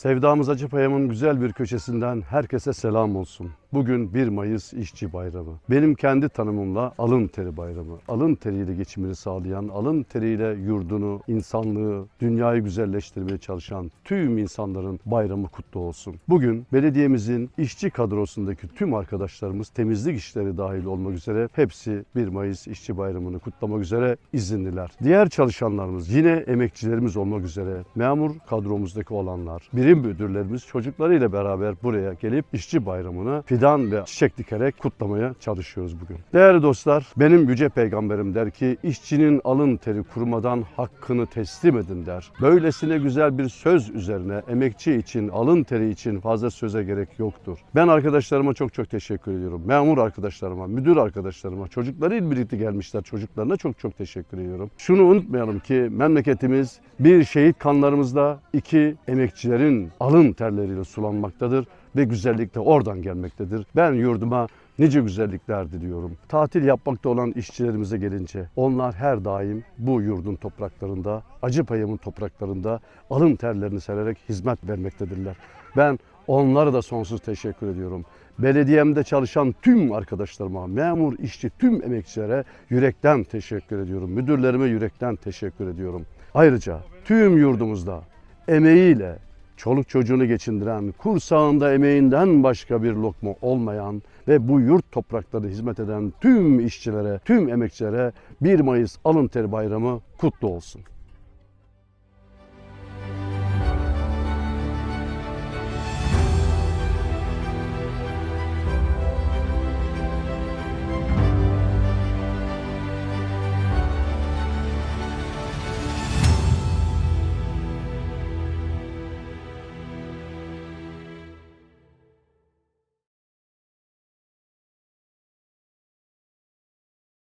Sevdamız Acıpayam'ın güzel bir köşesinden herkese selam olsun. Bugün 1 Mayıs İşçi Bayramı. Benim kendi tanımımla alın teri bayramı. Alın teriyle geçimini sağlayan, alın teriyle yurdunu, insanlığı, dünyayı güzelleştirmeye çalışan tüm insanların bayramı kutlu olsun. Bugün belediyemizin işçi kadrosundaki tüm arkadaşlarımız temizlik işleri dahil olmak üzere hepsi 1 Mayıs İşçi Bayramı'nı kutlamak üzere izinliler. Diğer çalışanlarımız yine emekçilerimiz olmak üzere memur kadromuzdaki olanlar, birim müdürlerimiz çocuklarıyla beraber buraya gelip işçi bayramını fidan ve çiçek dikerek kutlamaya çalışıyoruz bugün. Değerli dostlar, benim yüce peygamberim der ki işçinin alın teri kurumadan hakkını teslim edin der. Böylesine güzel bir söz üzerine emekçi için, alın teri için fazla söze gerek yoktur. Ben arkadaşlarıma çok çok teşekkür ediyorum. Memur arkadaşlarıma, müdür arkadaşlarıma, çocuklarıyla birlikte gelmişler. Çocuklarına çok çok teşekkür ediyorum. Şunu unutmayalım ki memleketimiz bir şehit kanlarımızda, iki emekçilerin alın terleriyle sulanmaktadır ve güzellik de oradan gelmektedir. Ben yurduma nice güzellikler diliyorum. Tatil yapmakta olan işçilerimize gelince onlar her daim bu yurdun topraklarında, acı payımın topraklarında alın terlerini sererek hizmet vermektedirler. Ben onlara da sonsuz teşekkür ediyorum. Belediyemde çalışan tüm arkadaşlarıma, memur, işçi, tüm emekçilere yürekten teşekkür ediyorum. Müdürlerime yürekten teşekkür ediyorum. Ayrıca tüm yurdumuzda emeğiyle, çoluk çocuğunu geçindiren, kursağında emeğinden başka bir lokma olmayan ve bu yurt toprakları hizmet eden tüm işçilere, tüm emekçilere 1 Mayıs Alın Teri Bayramı kutlu olsun.